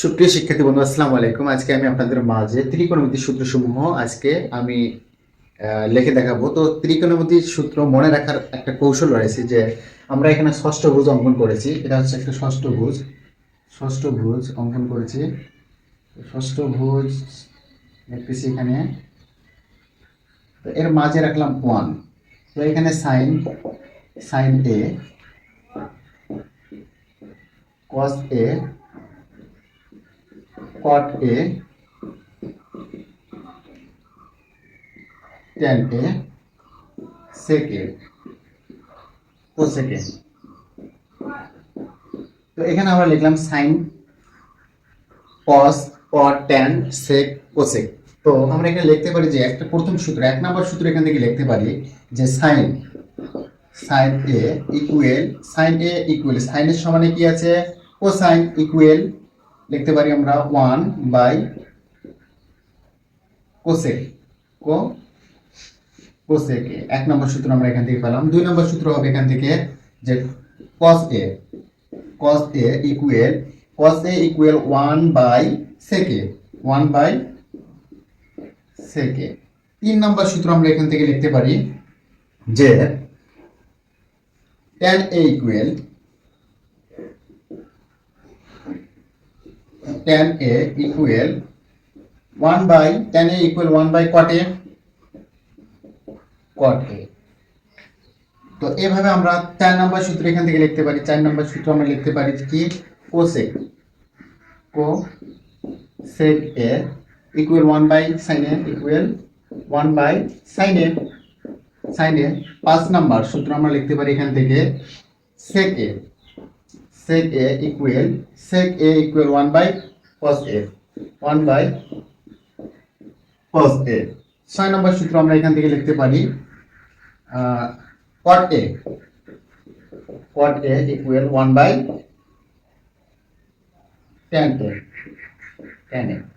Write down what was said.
সুপ্রিয় শিক্ষার্থী বন্ধু, আসসালামু আলাইকুম। আজকে আমি আপনাদের মাঝে ত্রিকোণমিতির সূত্রসমূহ, আজকে আমি লিখে দেখাবো। তো ত্রিকোণমিতির সূত্র মনে রাখার একটা কৌশল রয়েছে যে, আমরা এখানে ষষ্ঠ ভুজ অঙ্কন করেছি। এটা হচ্ছে একটা ষষ্ঠ ভুজ। ষষ্ঠ ভুজ অঙ্কন করেছি। ষষ্ঠ ভুজ লিখতেছি এখানে। তো এর মাঝে রাখলাম ওয়ান। তো এখানে sine sine A, cos A cot A, tan A, sec A, cosec A. তো এখানে আমরা লিখলাম sine cos cot tan sec cosec তো আমরা এখানে লিখতে পারি যে একটা প্রথম সূত্র এক নম্বর সূত্র এখান থেকে লিখতে পারি যে sine sine A equal sine A equal সাইনের সমানে কি আছে কোসাইন ইকুয়েল লিখতে পারি আমরা one by cosec co cosec A. এক নম্বর সূত্র আমরা এখান থেকে পেলাম। দুই নম্বর সূত্র হবে এখান থেকে যে cos A cos A equal cos A equal one by sec one by sec তিন নম্বর সূত্র আমরা এখান থেকে লিখতে পারি যে tan a equal tan a equal 1 by, tan a equal 1 by cot a cot a তো এভাবে আমরা চার নম্বর সূত্র এখান থেকে লিখতে পারি। চার নম্বর সূত্র আমরা লিখতে পারি কি? Cosec cosec A equal one by sine A equal one by sine A sine A পাঁচ নাম্বার সূত্র আমরা লিখতে পারি এখান থেকে। সেক এ sec a equal sec a equal 1 by cos a 1 by cos a ছয় নম্বর সূত্র আমরা এখান থেকে লিখতে পারি cot a cot a equal 1 by tan a tan a